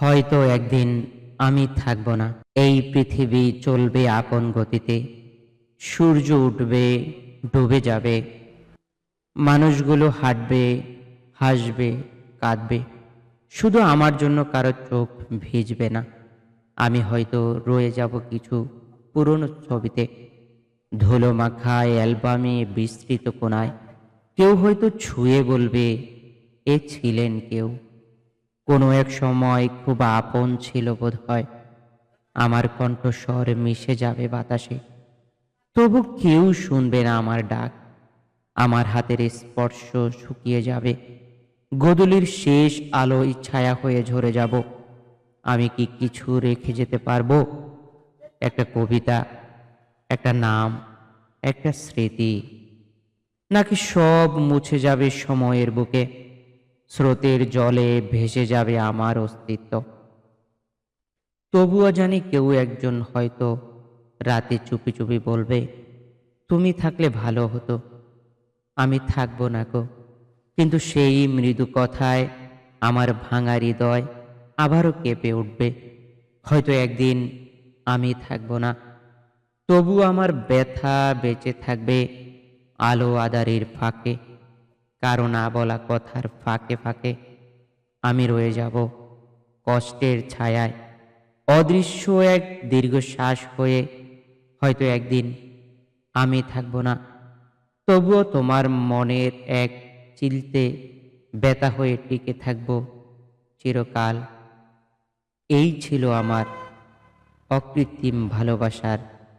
হয়তো একদিন আমি থাকব না। এই পৃথিবী চলবে আপন গতিতে। সূর্য উঠবে, ডুবে যাবে। মানুষগুলো হাঁটবে, হাসবে, কাঁদবে। শুধু আমার জন্য কারও চোখ ভিজবে না। আমি হয়তো রয়ে যাব কিছু পুরনো ছবিতে। ধুলো মাখায় অ্যালবামে বিস্তৃত কোনায় কেউ হয়তো ছুঁয়ে বলবে, এ ছিলেন কেউ। কোনো এক সময় খুব আপন ছিল বোধ হয় আমার কণ্ঠস্বর মিশে যাবে বাতাসে। তবু কেউ শুনবে না আমার ডাক। আমার হাতের স্পর্শ শুকিয়ে যাবে। গদুলির শেষ আলো ছায়া হয়ে ঝরে যাব। আমি কি কিছু রেখে যেতে পারব? একটা কবিতা, একটা নাম, একটা স্মৃতি, নাকি সব মুছে যাবে সময়ের বুকে? স্রোতের জলে ভেসে যাবে আমার অস্তিত্ব। তবুও জানি কেউ একজন হয়তো রাতে চুপি চুপি বলবে, তুমি থাকলে ভালো হতো। আমি থাকব না গো। কিন্তু সেই মৃদু কথায় আমার ভাঙা হৃদয় আবারও কেঁপে উঠবে। হয়তো একদিন আমি থাকব না। তবু আমার ব্যথা বেঁচে থাকবে আলো আদারির ফাঁকে। কারও না বলা কথার ফাঁকে ফাঁকে আমি রয়ে যাব কষ্টের ছায়ায়। অদৃশ্য এক দীর্ঘশ্বাস হয়ে হয়তো একদিন আমি থাকব না। তবুও তোমার মনের এক চিলতে ব্যথা হয়ে টিকে থাকব চিরকাল। এই ছিল আমার অকৃত্রিম ভালোবাসার